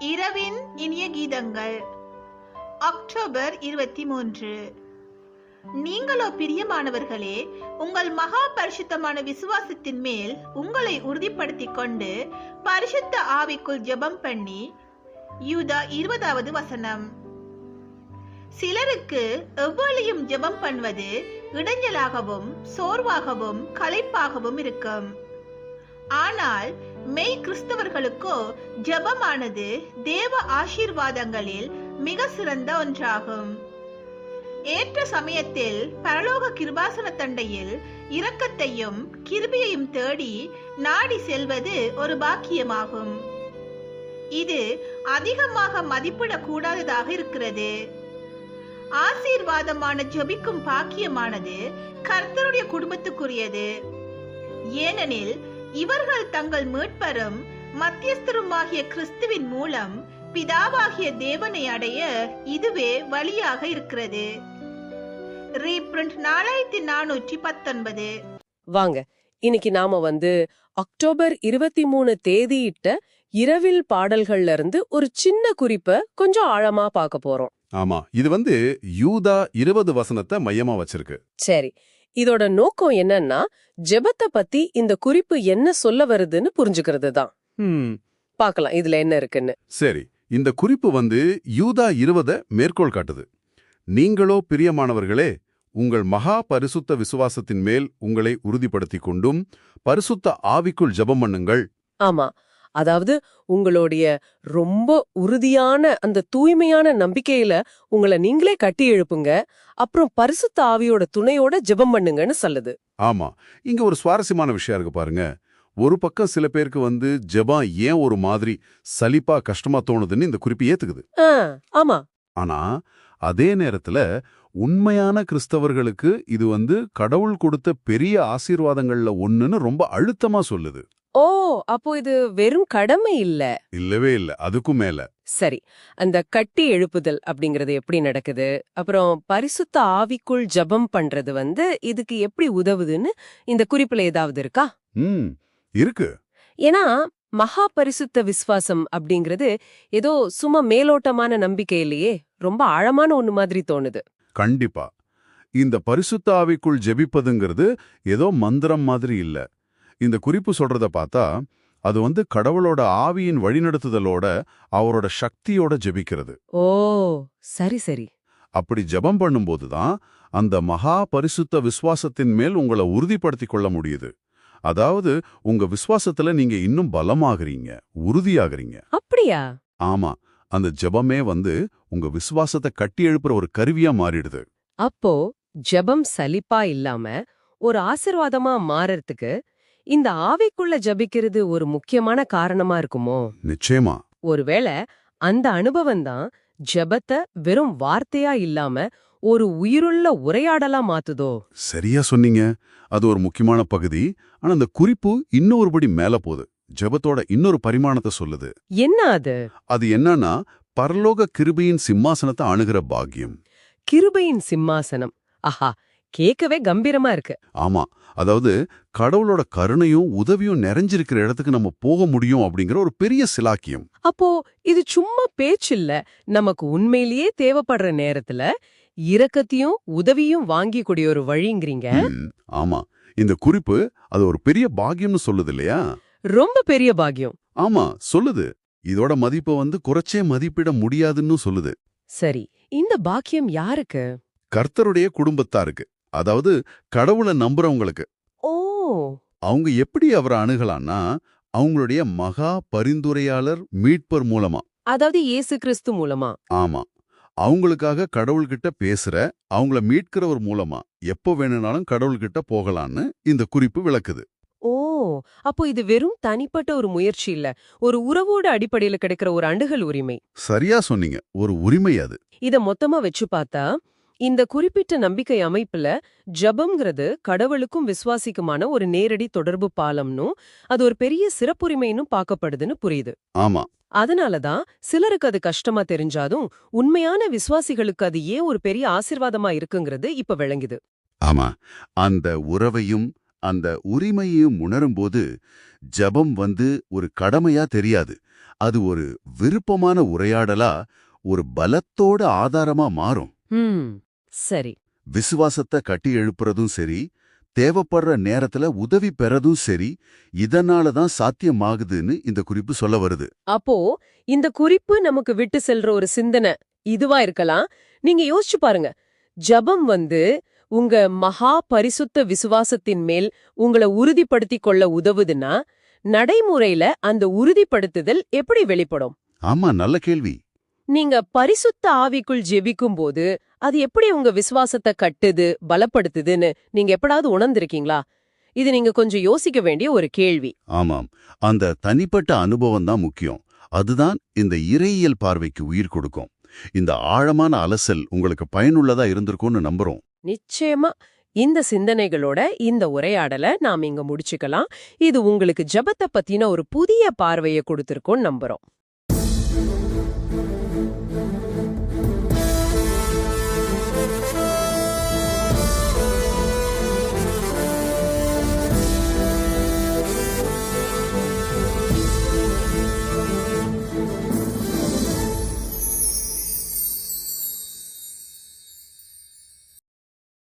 இரவின் இனிய கீதங்கள். அக்டோபர் இருபத்தி மூன்று. நீங்களோ பிரியமானவர்களே உங்கள் மகா பரிசுத்தமான விசுவாசத்தின் மேல் உங்களை உறுதிப்படுத்திக் கொண்டு பரிசுத்த ஆவிக்குள் ஜெபம் பண்ணி யூதா இருபதாவது வசனம். சிலருக்கு எவ்வளியும் ஜெபம் பண்ணுவது இடைஞ்சலாகவும் சோர்வாகவும் களைப்பாகவும் இருக்கும். ஆனால் மெய் கிறிஸ்தவர்களுக்கோ ஜெபமானது தேவ ஆசீர்வாதங்களில் மிக சிறந்த ஒன்றாகும். ஏற்ற சமயத்தில் பரலோக கிருபாசன தண்டையில் இரக்கத்தையும் கிருபியையும் தேடி நாடி செல்வது ஒரு பாக்கியமாகும். இது அதிகமாக மதிப்பிடக்கூடாததாக இருக்கிறது. ஆசீர்வாதமான ஜபிக்கும் பாக்கியமானது கர்த்தருடைய குடும்பத்துக்குரியது. ஏனெனில் இவர்கள் தங்கள் மீட்பரும் மத்தியஸ்தருமாகிய கிறிஸ்துவின் மூலம் பிதாவாகிய தேவனை அடைய இதுவே வழியாக இருக்கிறது. ரீப்ரிண்ட் நாலாயிரத்தி நானூற்றி பத்தொன்பது. வாங்க இன்னைக்கு நாம வந்து அக்டோபர் இருபத்தி மூணு தேதியிட்ட இரவில் பாடல்கள்ல இருந்து ஒரு சின்ன குறிப்ப கொஞ்சம் ஆழமா பார்க்க போறோம். ஆமா இது வந்து யூதா இருபது வசனத்தை மையமா வச்சிருக்கு. சரி இதோட நோக்கம் என்னன்னா ஜெபத்தை பத்தி இந்த குறிப்பு என்ன சொல்ல வருதுன்னு புரிஞ்சுக்கிறது தான் ஹம், பார்க்கலாம் இதுல என்ன இருக்குன்னு. சரி இந்த குறிப்பு வந்து யூதா இருபத மேற்கோள் காட்டுது. நீங்களோ பிரியமானவர்களே உங்கள் மகா பரிசுத்த விசுவாசத்தின் மேல் உங்களை உறுதிப்படுத்திக் கொண்டும் பரிசுத்த ஆவிக்குள் ஜெபம் பண்ணுங்கள். ஆமா. அதாவது உங்களுடைய ரொம்ப உறுதியான அந்த தூய்மையான நம்பிக்கையில உங்களை நீங்களே கட்டி எழுப்புங்க. அப்புறம் பரிசுத்த ஆவியோட துணையோட ஜெபம் பண்ணுங்கன்னு சொல்லுது. ஆமா. இங்க ஒரு சுவாரஸ்யமான விஷயம் இருக்கு பாருங்க. ஒரு பக்கம் சில பேருக்கு வந்து ஜெபம் ஏன் ஒரு மாதிரி சலிப்பா கஷ்டமா தோணுதுன்னு இந்த குறிப்பு ஏத்துக்குது. ஆமா. ஆனா அதே நேரத்துல உண்மையான கிறிஸ்தவர்களுக்கு இது வந்து கடவுள் கொடுத்த பெரிய ஆசீர்வாதங்கள்ல ஒண்ணுன்னு ரொம்ப அழுத்தமா சொல்லுது. ஓ அப்போ இது வெறும் கடமை இல்ல. இல்லவே இல்ல அதுக்கும் மேல. சரி அந்த கட்டி எழுப்புதல் அப்படிங்கறது எப்படி நடக்குது? அப்புறம் பரிசுத்த ஆவிக்குள் ஜெபம் பண்றது வந்து இதுக்கு எப்படி உதவுதுன்னு இந்த குறிப்புல ஏதாவது இருக்கா? ம் இருக்கு. ஏன்னா மகா பரிசுத்த விசுவாசம் அப்படிங்கிறது ஏதோ சும்மா மேலோட்டமான நம்பிக்கை இல்லையே ரொம்ப ஆழமான ஒண்ணு மாதிரி தோணுது. கண்டிப்பா. இந்த பரிசுத்த ஆவிக்குள் ஜெபிப்பதுங்கிறது ஏதோ மந்திரம் மாதிரி இல்ல. இந்த குறிப்பு சொல்றத பார்த்தா அது வந்து கடவுளோட ஆவியின் வழிநடத்துதலோட அவரோட சக்தியோட ஜெபிக்கிறது. ஓ சரி சரி. அப்படி ஜெபம் பண்ணும்போது தான் அந்த மகா பரிசுத்த விசுவாசத்தின் மேல் உங்களை உறுதிப்படுத்திக் கொள்ள முடியுது. அதாவது உங்க விசுவாசத்துல நீங்க இன்னும் பலமாகறீங்க உறுதியாகறீங்க. அப்படியா? ஆமா. அந்த ஜெபமே வந்து உங்க விசுவாசத்தை கட்டி எழுப்புற ஒரு கருவியா மாறிடுது. அப்போ ஜெபம் சலிப்பா இல்லாம ஒரு ஆசிர்வாதமா மாறறதுக்கு இந்த ஆவிக்குள்ள ஜெபிக்கிறது ஒரு முக்கியமான காரணமா இருக்குமோ? நிச்சயமா. ஒருவேளை அந்த அனுபவம் தான் ஜெபத்தை வெறும் வார்த்தையா இல்லாம ஒரு உயிருள்ள உரையாடலா மாத்துதோ? சரியா சொன்னீங்க. அது ஒரு முக்கியமான பகுதி. ஆனா அந்த குறிப்பு இன்னொருபடி மேல போகுது. ஜெபத்தோட இன்னொரு பரிமாணத்தை சொல்லுது. என்ன அது? அது என்னன்னா பரலோக கிருபையின் சிம்மாசனத்தை அணுகிற பாக்கியம். கிருபையின் சிம்மாசனம். ஆஹா கேட்கவே கம்பீரமா இருக்கு. ஆமா. அதாவது கடவுளோட கருணையும் உதவியும் நிறைஞ்சிருக்கிற இடத்துக்கு நம்ம போக முடியும் அப்படிங்கிற ஒரு பெரிய சிலாக்கியம். அப்போ இது சும்மா பேச்சில்ல நமக்கு உண்மையிலேயே தேவைப்படுற நேரத்துல இரக்கத்தையும் உதவியும் வாங்கி கூடிய ஒரு வழிங்கிறீங்க? ஆமா. இந்த குறிப்பு அது ஒரு பெரிய பாக்கியம்னு சொல்லுது இல்லையா? ரொம்ப பெரிய பாக்கியம். ஆமா சொல்லுது. இதோட மதிப்பை வந்து குறைச்சே மதிப்பிட முடியாதுன்னு சொல்லுது. சரி இந்த பாக்கியம் யாருக்கு? கர்த்தருடைய குடும்பத்தாருக்கு. அதாவது கடவுளை நம்புறவங்களுக்கு. ஓ! அவங்க எப்படி அவரை அணுகலான்னா அவங்களுடைய மகா பரிந்துரையாளர் மீட்பர் மூலமா. அதாவது இயேசு கிறிஸ்து மூலமா? ஆமா. அவங்களுக்காக கடவுள்கிட்ட பேசுற அவங்கள மீட்கிறவர் மூலமா எப்போ வேணும்னாலும் கடவுள்கிட்ட போகலான்னு இந்த குறிப்பு விளக்குது. ஓ அப்போ இது வெறும் தனிப்பட்ட ஒரு முயற்சி இல்ல ஒரு உறவோட அடிப்படையில கிடைக்கிற ஒரு அண்டுகள் உரிமை. சரியா சொன்னீங்க ஒரு உரிமை அது. இத மொத்தமா வச்சு பார்த்தா இந்த குறிப்பிட்ட நம்பிக்கை அமைப்புல ஜபம்ங்கிறது கடவுளுக்கும் விசுவாசிக்குமான ஒரு நேரடி தொடர்பு பாலம்னும் அது ஒரு பெரிய சிறப்புரிமைன்னு பார்க்கப்படுதுன்னு புரியுது. ஆமா. அதனாலதான் சிலருக்கு அது கஷ்டமா தெரிஞ்சாலும் உண்மையான விசுவாசிகளுக்கு அது ஏன் ஒரு பெரிய ஆசிர்வாதமா இருக்குங்கிறது இப்ப விளங்குது. ஆமா. அந்த உறவையும் அந்த உரிமையையும் உணரும்போது ஜெபம் வந்து ஒரு கடமையா தெரியாது. அது ஒரு விருப்பமான உரையாடலா ஒரு பலத்தோட ஆதாரமா மாறும். சரி. விசுவாசத்தை கட்டி எழுப்புறதும் சரி தேவைப்படுற நேரத்துல உதவி பெறதும் சரி இதனால தான் சாத்தியமாகுதுன்னு இந்த குறிப்பு சொல்ல வருது. அப்போ இந்த குறிப்பு நமக்கு விட்டு செல்ற ஒரு சிந்தனை இதுவா இருக்கலாம். நீங்க யோசிச்சு பாருங்க. ஜபம் வந்து உங்க மகா பரிசுத்த விசுவாசத்தின் மேல் உங்களை உறுதிப்படுத்திக் கொள்ள உதவுதுன்னா நடைமுறையில அந்த உறுதிப்படுத்துதல் எப்படி வெளிப்படும்? ஆமா நல்ல கேள்வி. நீங்க பரிசுத்த ஆவிக்குள் ஜெபிக்கும் போது அது எப்படி உங்க விசுவாசத்தை கட்டுது பலப்படுத்துதுன்னு நீங்க எப்படாவது உணர்ந்திருக்கீங்களா? இது நீங்க கொஞ்சம் யோசிக்க வேண்டிய ஒரு கேள்வி. ஆமாம். அந்த தனிப்பட்ட அனுபவம் தான் முக்கியம். அதுதான் இந்த இறையியல் பார்வைக்கு உயிர் கொடுக்கும். இந்த ஆழமான அலசல் உங்களுக்கு பயனுள்ளதா இருந்திருக்கும்னு நம்புறோம். நிச்சயமா. இந்த சிந்தனைகளோட இந்த உரையாடலை நாம் இங்க முடிச்சுக்கலாம். இது உங்களுக்கு ஜெபத்தை பத்தின ஒரு புதிய பார்வையை கொடுத்திருக்கோம் நம்புறோம்.